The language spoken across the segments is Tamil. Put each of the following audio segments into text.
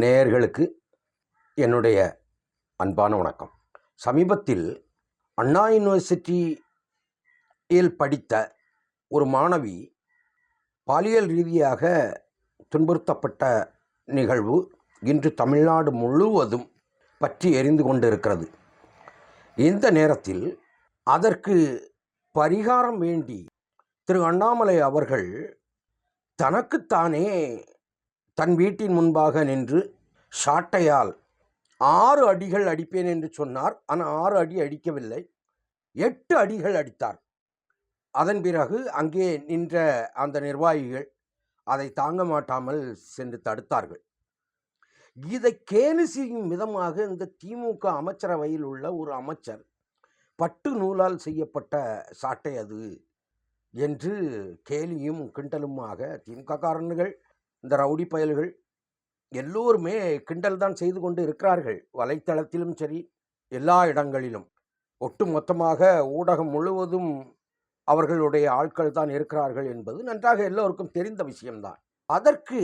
நேயர்களுக்கு என்னுடைய அன்பான வணக்கம். சமீபத்தில் அண்ணா யூனிவர்சிட்டியில் படித்த ஒரு மாணவி பாலியல் ரீதியாக துன்புறுத்தப்பட்ட நிகழ்வு இன்று தமிழ்நாடு முழுவதும் பற்றி எரிந்து கொண்டிருக்கிறது. இந்த நேரத்தில் அதற்கு பரிகாரம் வேண்டி திரு அண்ணாமலை அவர்கள் தனக்குத்தானே தன் வீட்டின் முன்பாக நின்று சாட்டையால் ஆறு அடிகள் அடிப்பேன் என்று சொன்னார். ஆனால் ஆறு அடி அடிக்கவில்லை. எட்டு அடிகள் அடித்தார். அதன் பிறகு அங்கே நின்ற அந்த நிர்வாகிகள் அதை தாங்க மாட்டாமல் சென்று தடுத்தார்கள். இதை கேலி செய்யும் விதமாக இந்த திமுக அமைச்சரவையில் உள்ள ஒரு அமைச்சர் பட்டு நூலால் செய்யப்பட்ட சாட்டை அது என்று கேலியும் கிண்டலுமாக திமுக காரன்கள் இந்த ரவுடி பயல்கள் எல்லோருமே கிண்டல் தான் செய்து கொண்டு இருக்கிறார்கள். வலைத்தளத்திலும் சரி எல்லா இடங்களிலும். ஒட்டு மொத்தமாக ஊடகம் முழுவதும் அவர்களுடைய ஆட்கள் தான் இருக்கிறார்கள் என்பது நன்றாக எல்லோருக்கும் தெரிந்த விஷயம்தான். அதற்கு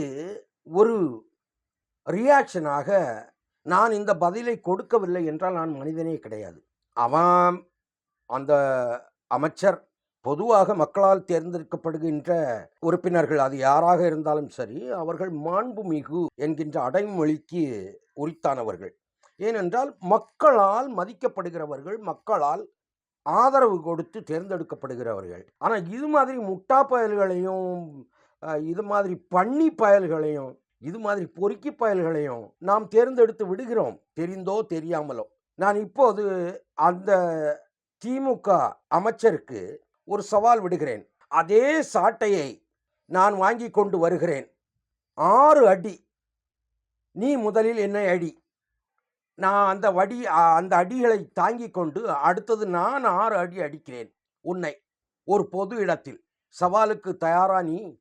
ஒரு ரியாக்ஷனாக நான் இந்த பதிலை கொடுக்கவில்லை என்றால் நான் மனிதனே கிடையாது. அவன் அந்த அமைச்சர் பொதுவாக மக்களால் தேர்ந்தெடுக்கப்படுகின்ற உறுப்பினர்கள் அது யாராக இருந்தாலும் சரி அவர்கள் மாண்புமிகு என்கின்ற அடைமொழிக்கு உரித்தானவர்கள். ஏனென்றால் மக்களால் மதிக்கப்படுகிறவர்கள் மக்களால் ஆதரவு கொடுத்து தேர்ந்தெடுக்கப்படுகிறவர்கள். ஆனால் இது மாதிரி முட்டா பயல்களையும் இது மாதிரி பண்ணி பயல்களையும் இது மாதிரி பொறுக்கி பயல்களையும் நாம் தேர்ந்தெடுத்து விடுகிறோம். தெரிந்தோ தெரியாமலோ. நான் இப்போது அந்த திமுக அமைச்சருக்கு ஒரு சவால் விடுகிறேன். அதே சாட்டையை நான் வாங்கி கொண்டு வருகிறேன். ஆறு அடி. நீ முதலில் என்னை அடி. நான் அந்த வடி அந்த அடிகளை தாங்கி கொண்டு அடுத்தது நான் ஆறு அடி அடிக்கிறேன். உன்னை ஒரு பொது இடத்தில். சவாலுக்கு தயாரா நீ?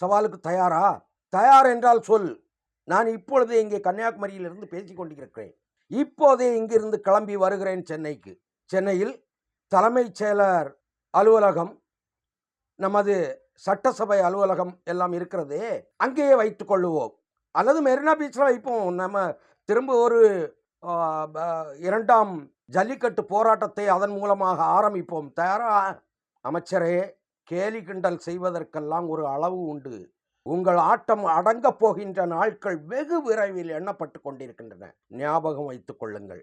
சவாலுக்கு தயாரா? தயார் என்றால் சொல். நான் இப்பொழுதே இங்கே கன்னியாகுமரியிலிருந்து பேசிக் கொண்டிருக்கிறேன். இப்போதே இங்கிருந்து கிளம்பி வருகிறேன் சென்னைக்கு. சென்னையில் தலைமைச் செயலர் அலுவலகம் நமது சட்டசபை அலுவலகம் எல்லாம் இருக்கிறதே அங்கேயே வைத்து கொள்ளுவோம். அல்லது மெரினா பீச்சில் வைப்போம். நம்ம திரும்ப ஒரு இரண்டாம் ஜல்லிக்கட்டு போராட்டத்தை அதன் மூலமாக ஆரம்பிப்போம். தயாரா அமைச்சரே கேலி கிண்டல் செய்வதற்கெல்லாம் ஒரு அளவு உண்டு. உங்கள் ஆட்டம் அடங்கப் போகின்ற நாட்கள் வெகு விரைவில் எண்ணப்பட்டு கொண்டிருக்கின்றன. ஞாபகம் வைத்துக் கொள்ளுங்கள்.